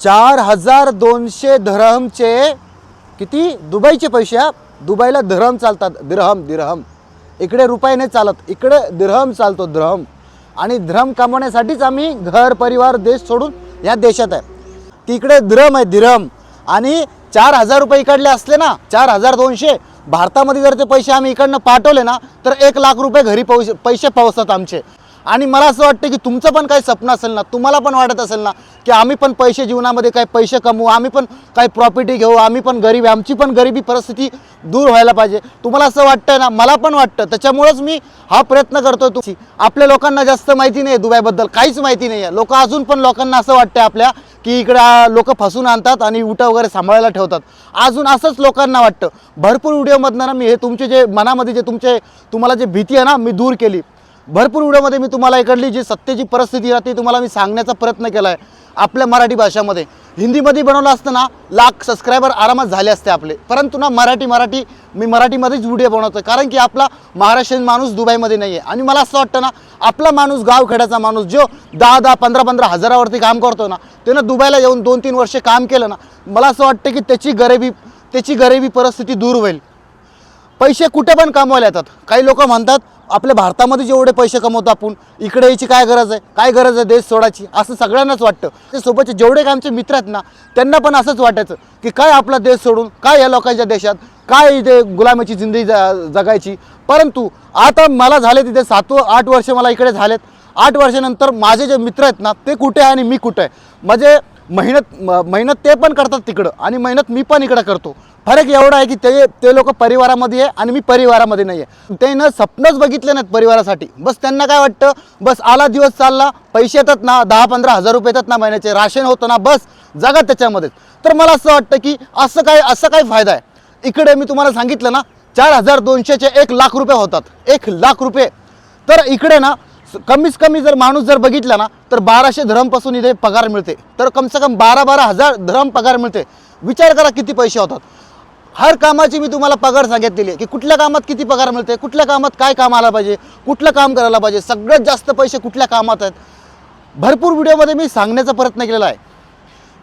चार हजार दोनशे धरमचे किती? दुबईचे पैसे हा? दुबईला धरम चालतात. दिरहम दिरहम. इकडे रुपये नाही चालत. इकडे दिरहम चालतो द्रहम. आणि ध्रम कमवण्यासाठीच आम्ही घर परिवार देश सोडून या देशात आहे. तिकडे ध्रम आहे दिरहम. आणि चार हजार रुपये इकडले असले ना चार हजार दोनशे भारतामध्ये जर ते पैसे आम्ही इकडनं पाठवले ना तर एक लाख रुपये घरी पैसे पैसे पोहोचतात आमचे. आणि मला असं वाटतं की तुमचं पण काही स्वप्न असेल ना तुम्हाला पण वाटत असेल ना की आम्ही पण पैसे जीवनामध्ये काही पैसे कमवू आम्ही पण काही प्रॉपर्टी घेऊ आम्ही पण गरीब आहे आमची पण गरिबी परिस्थिती दूर व्हायला पाहिजे. तुम्हाला असं वाटतं ना? मला पण वाटतं. त्याच्यामुळंच मी हा प्रयत्न करतो तुमची. आपल्या लोकांना जास्त माहिती नाही आहे दुबईबद्दल काहीच माहिती नाही आहे लोक अजून पण लोकांना असं वाटतं आपल्या की इकडं लोक फसून आणतात आणि उठा वगैरे सांभाळायला ठेवतात. अजून असंच लोकांना वाटतं. भरपूर व्हिडिओमधनं ना मी हे तुमचे जे मनामध्ये जे तुमचे तुम्हाला जे भीती आहे ना मी दूर केली. भरपूर व्हिडिओमध्ये मी तुम्हाला इकडली जी सत्तेची परिस्थिती आहे ती तुम्हाला मी सांगण्याचा प्रयत्न केला आहे आपल्या मराठी भाषामध्ये. हिंदीमध्ये बनवलं असतं ना लाख सबस्क्रायबर आरामात झाले असते आपले. परंतु ना मराठी मराठी मी मराठीमध्येच व्हिडिओ बनवतो कारण की आपला महाराष्ट्रीयन माणूस दुबईमध्ये नाही आहे आणि मला असं वाटतं ना आपला माणूस गावखेड्याचा माणूस जो दहा दहा पंधरा पंधरा हजारावरती काम करतो ना त्यानं दुबईला येऊन दोन तीन वर्षे काम केलं ना मला असं वाटतं की त्याची गरिबी त्याची गरिबी परिस्थिती दूर होईल. पैसे कुठे पण कमवायला येतात. काही लोक म्हणतात आपल्या भारतामध्ये जेवढे पैसे कमवतो आपण इकडे यायची काय गरज आहे? काय गरज आहे देश सोडायची? असं सगळ्यांनाच वाटतं. ते सोबतचे जेवढे काय आमचे मित्र आहेत ना त्यांना पण असंच वाटायचं की काय आपला देश सोडून काय या लोकांच्या देशात काय इथे गुलामीची जिंदगी ज- जगायची. परंतु आता मला झाले तिथे सात आठ वर्ष मला इकडे झालेत. आठ वर्षानंतर माझे जे मित्र आहेत ना ते कुठे आहे आणि मी कुठे आहे? म्हणजे मेहनत म- मेहनत ते पण करतात तिकडं आणि मेहनत मी पण इकडं करतो. फरक एवढा आहे की ते ते लोक परिवारामध्ये आहे आणि मी परिवारामध्ये नाही आहे. ते न स्वप्नच बघितले नाहीत परिवारासाठी. बस त्यांना काय वाटतं? बस आला दिवस चालला पैसे येतात ना दहा पंधरा हजार रुपये येतात ना महिन्याचे राशन होतं ना बस जगा त्याच्यामध्येच. तर मला असं वाटतं की असं काय असं काय फायदा आहे? इकडे मी तुम्हाला सांगितलं ना चार हजार दोनशेचे एक लाख रुपये होतात. एक लाख रुपये. तर इकडे ना कमीच कमीत कमी जर माणूस जर बघितला ना तर बाराशे धरमपासून इथे पगार मिळते. तर कमसे कम बारा बारा हजार धरम पगार मिळते. विचार करा किती पैसे होतात. हर कामाची मी तुम्हाला पगार सांगितलेली आहे की कुठल्या कामात किती पगार मिळते कुठल्या कामात काय काम आला पाहिजे कुठलं काम करायला पाहिजे सगळ्यात जास्त पैसे कुठल्या कामात आहेत? भरपूर व्हिडिओमध्ये मी सांगण्याचा प्रयत्न केलेला आहे.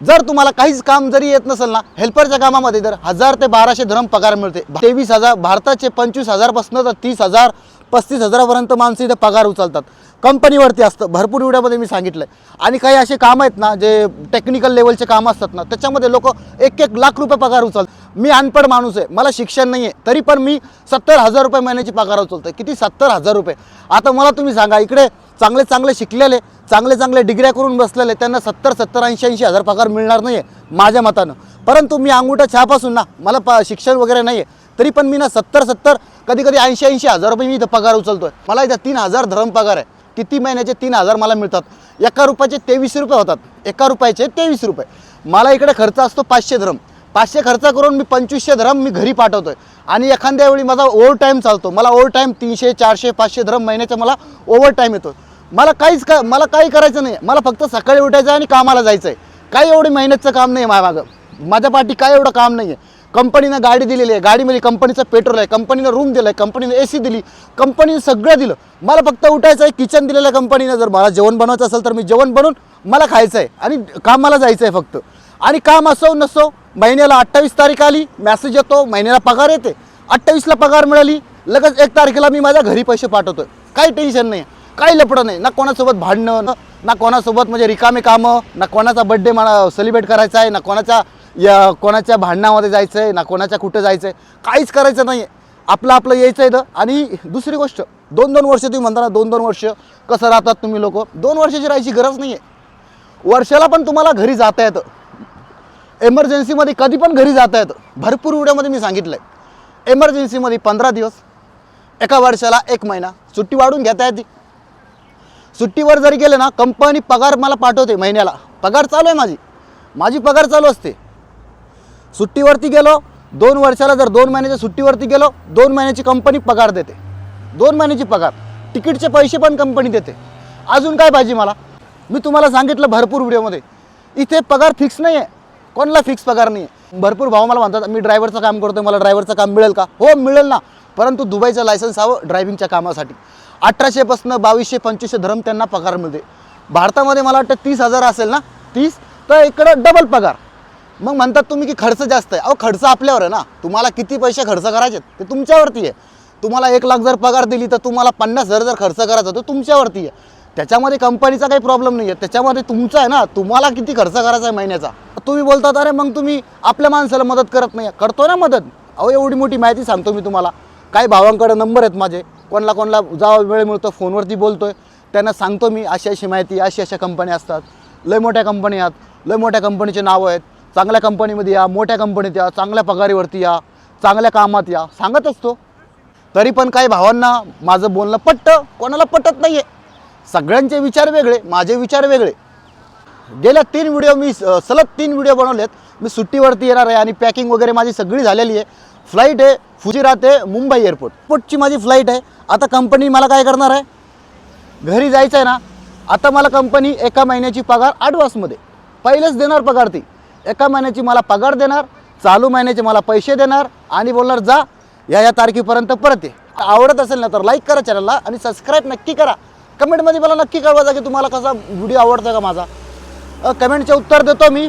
जर तुम्हाला काहीच काम जरी येत नसेल ना हेल्परच्या कामामध्ये जर हजार ते बाराशे धरम पगार मिळते तेवीस हजार भारताचे पंचवीस हजारपासून तर तीस हजार पस्तीस हजारापर्यंत माणसं इथे पगार उचलतात. कंपनीवरती असतं. भरपूर व्हिडिओमध्ये मी सांगितलं आणि काही असे काम आहेत ना जे टेक्निकल लेवलचे कामं असतात ना त्याच्यामध्ये लोक एक एक लाख रुपये पगार उचल मी अनपढ माणूस आहे मला शिक्षण नाही आहे तरी पण मी सत्तर हजार रुपये महिन्याची पगार उचलतो किती? सत्तर हजार रुपये. आता मला तुम्ही सांगा इकडे चांगले चांगले शिकलेले चांगले चांगले डिग्र्या करून बसलेले त्यांना सत्तर सत्तर ऐंशी ऐंशी हजार पगार मिळणार नाही आहे माझ्या मतानं. परंतु मी अंगुठा छापासून ना मला प शिक्षण वगैरे नाही आहे तरी पण मी ना सत्तर सत्तर कधी कधी ऐंशी ऐंशी हजार रुपये मी इथं पगार आहे मला इथं तीन हजार धरम पगार आहे. किती महिन्याचे तीन हजार मला मिळतात? एका रुपयाचे तेवीस रुपये होतात. एका रुपयाचे तेवीस रुपये. मला इकडे खर्च असतो पाचशे धरम पाचशे खर्च करून मी पंचवीसशे धरम मी घरी पाठवतो आहे आणि एखाद्या वेळी माझा ओव्हर टाईम चालतो. मला ओव्हर टाईम तीनशे चारशे पाचशे धरम महिन्याचा मला ओव्हर टाईम येतो मला काहीच का मला काही करायचं नाही. मला फक्त सकाळी उठायचं आहे आणि कामाला जायचं आहे काही एवढी मेहनतचं काम नाही माझ्या मागं. माझ्या पाठी काय एवढं काम नाही आहे कंपनीनं गाडी दिलेली आहे. गाडीमध्ये म्हणजे कंपनीचं पेट्रोल आहे. कंपनीनं रूम दिलं आहे कंपनीनं ए सी दिली. कंपनीनं सगळं दिलं. मला फक्त उठायचं आहे. किचन दिलेलं आहे कंपनीनं. जर मला जेवण बनवायचं असेल तर मी जेवण बनवून मला खायचं आहे. आणि कामाला जायचं आहे फक्त. आणि काम असो नसो महिन्याला अठ्ठावीस तारीख आली मॅसेज येतो महिन्याला पगार येते. अठ्ठावीसला पगार मिळाली लगेच एक तारखेला मी माझ्या घरी पैसे पाठवतोय. काही टेन्शन नाही काही लपडं नाही. ना कोणासोबत भांडणं ना कोणासोबत म्हणजे रिकामे कामं ना कोणाचा बड्डे मला सेलिब्रेट करायचा आहे ना कोणाचा या कोणाच्या भांडणामध्ये जायचं आहे ना कोणाच्या कुठं जायचं आहे काहीच करायचं नाही आहे आपलं आपलं यायचं आहे ना आणि दुसरी गोष्ट दोन दोन वर्ष तुम्ही म्हणता ना दोन दोन वर्ष कसं राहतात तुम्ही लोक? दोन वर्षाची राहायची गरज नाही आहे वर्षाला पण तुम्हाला घरी जाता येतं. एमर्जन्सीमध्ये कधी पण घरी जाता येतं. भरपूर व्हिडिओमध्ये मी सांगितलं आहे एमर्जन्सीमध्ये पंधरा दिवस एका वर्षाला एक महिना. सुट्टी वाढून घेता येते. सुट्टीवर जरी गेले ना कंपनी पगार मला पाठवते महिन्याला. पगार चालू आहे माझी. माझी पगार चालू असते. सुट्टीवरती गेलो दोन वर्षाला जर दोन महिन्याच्या सुट्टीवरती गेलो दोन महिन्याची कंपनी पगार देते. दोन महिन्याची पगार. तिकीटचे पैसे पण कंपनी देते. अजून काय पाहिजे मला? मी तुम्हाला सांगितलं भरपूर व्हिडिओमध्ये. इथे पगार फिक्स नाही आहे कोणाला फिक्स पगार नाही आहे भरपूर भाऊ मला म्हणतात मी ड्रायव्हरचं काम करतो मला ड्रायव्हरचं काम मिळेल का? हो मिळेल ना. परंतु दुबईचं लायसन्स हवं ड्रायव्हिंगच्या कामासाठी. अठराशेपासून बावीसशे पंचवीसशे धरम त्यांना पगार मिळते. भारतामध्ये मला वाटतं तीस हजार असेल ना? तीस? तर इकडं डबल पगार. मग म्हणतात तुम्ही की खर्च जास्त आहे. अहो खर्च आपल्यावर आहे ना. तुम्हाला किती पैसे खर्च करायचे ते तुमच्यावरती आहे. तुम्हाला एक लाख जर पगार दिली तर तुम्हाला पन्नास हजार जर खर्च करायचा तर तुमच्यावरती आहे. त्याच्यामध्ये कंपनीचा काही प्रॉब्लेम नाही आहे त्याच्यामध्ये तुमचा आहे ना तुम्हाला किती खर्च करायचा आहे महिन्याचा. तुम्ही बोलतात अरे मग तुम्ही आपल्या माणसाला मदत करत नाही. करतो ना मदत. अहो एवढी मोठी माहिती सांगतो मी तुम्हाला. काही भावांकडे नंबर आहेत माझे. कोणाला कोणाला जावा वेळ मिळतो फोनवरती बोलतो आहे त्यांना सांगतो मी अशी अशी माहिती अशी अशा कंपन्या असतात. लय मोठ्या कंपन्या आहेत. लय मोठ्या कंपनीचे नावं आहेत. चांगल्या कंपनीमध्ये या मोठ्या कंपनीत या चांगल्या पगारीवरती या चांगल्या कामात या. सांगत असतो. तरी पण काही भावांना माझं बोलणं पटतं कोणाला पटत नाही आहे सगळ्यांचे विचार वेगळे माझे विचार वेगळे. गेल्या तीन व्हिडिओ मी स- सलग तीन व्हिडिओ बनवलेत. मी सुट्टीवरती येणार आहे आणि पॅकिंग वगैरे माझी सगळी झालेली आहे. फ्लाईट आहे फुजिरा ते मुंबई एअरपोर्ट पुटची माझी फ्लाईट आहे. आता कंपनी मला काय करणार आहे? घरी जायचं आहे ना. आता मला कंपनी एका महिन्याची पगार ॲडव्हान्समध्ये पहिलेच देणार पगार ती. एका महिन्याची मला पगार देणार चालू महिन्याचे मला पैसे देणार आणि बोलणार जा या या तारखेपर्यंत परत ये. आवडत असेल ना तर लाईक करा चॅनलला आणि सबस्क्राईब नक्की करा. कमेंटमध्ये मला नक्की कळवा जा की तुम्हाला कसा व्हिडिओ आवडतो का माझा. कमेंटचे उत्तर देतो मी.